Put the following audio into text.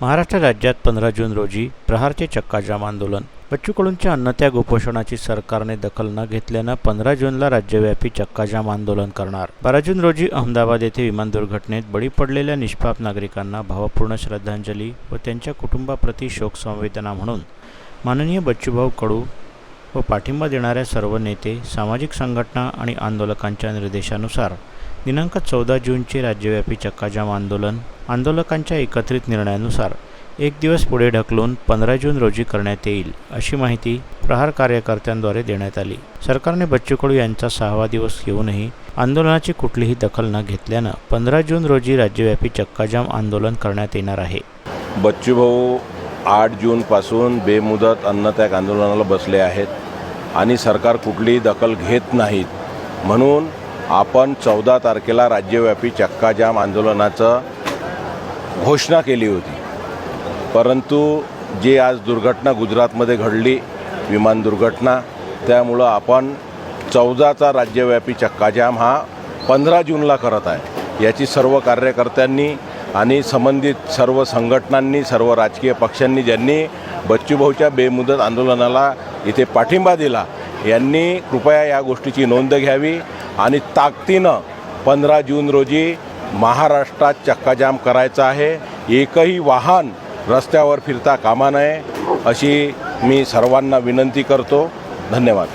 महाराष्ट्र राज्यात पंधरा जून रोजी प्रहारचे चक्काजाम आंदोलन. बच्चू कडूंच्या अन्नत्याग उपोषणाची सरकारने दखल न घेतल्यानं पंधरा जूनला राज्यव्यापी चक्काजाम आंदोलन करणार. बारा जून रोजी अहमदाबाद येथे विमान दुर्घटनेत बळी पडलेल्या निष्पाप नागरिकांना भावपूर्ण श्रद्धांजली व त्यांच्या कुटुंबाप्रती शोकसंवेदना म्हणून माननीय बच्चूभाऊ कडू व पाठिंबा देणाऱ्या सर्व नेते सामाजिक संघटना आणि आंदोलकांच्या निर्देशानुसार दिनांक चौदा जूनचे राज्यव्यापी चक्काजाम आंदोलन आंदोलकांच्या एकत्रित निर्णयानुसार एक दिवस पुढे ढकलून पंधरा जून रोजी करण्यात येईल अशी माहिती प्रहार कार्यकर्त्यांद्वारे देण्यात आली. सरकारने बच्चू कडू यांचा सहावा दिवस घेऊनही आंदोलनाची कुठलीही दखल न घेतल्यानं पंधरा जून रोजी राज्यव्यापी चक्काजाम आंदोलन करण्यात येणार आहे. बच्चूभाऊ आठ जूनपासून बेमुदत अन्नत्याग आंदोलनाला बसले आहेत आणि सरकार कुठलीही दखल घेत नाहीत. म्हणून आपण चौदा तारखेला राज्यव्यापी चक्काजाम आंदोलनाचं घोषणा केली होती. परंतु जी आज दुर्घटना गुजरातमध्ये घडली विमान दुर्घटना त्यामुळं आपण चौदाचा राज्यव्यापी चक्काजाम हा पंधरा जूनला करत आहे. याची सर्व कार्यकर्त्यांनी आणि संबंधित सर्व संघटनांनी सर्व राजकीय पक्षांनी ज्यांनी बच्चूभाऊच्या बेमुदत आंदोलनाला इथे पाठिंबा दिला यांनी कृपया या गोष्टीची नोंद घ्यावी. आणि ताकदीनं पंधरा जून रोजी महाराष्ट्रात चक्काजाम करायचा आहे. एकही वाहन रस्त्यावर फिरता कामा नये अशी मी सर्वांना विनंती करतो. धन्यवाद.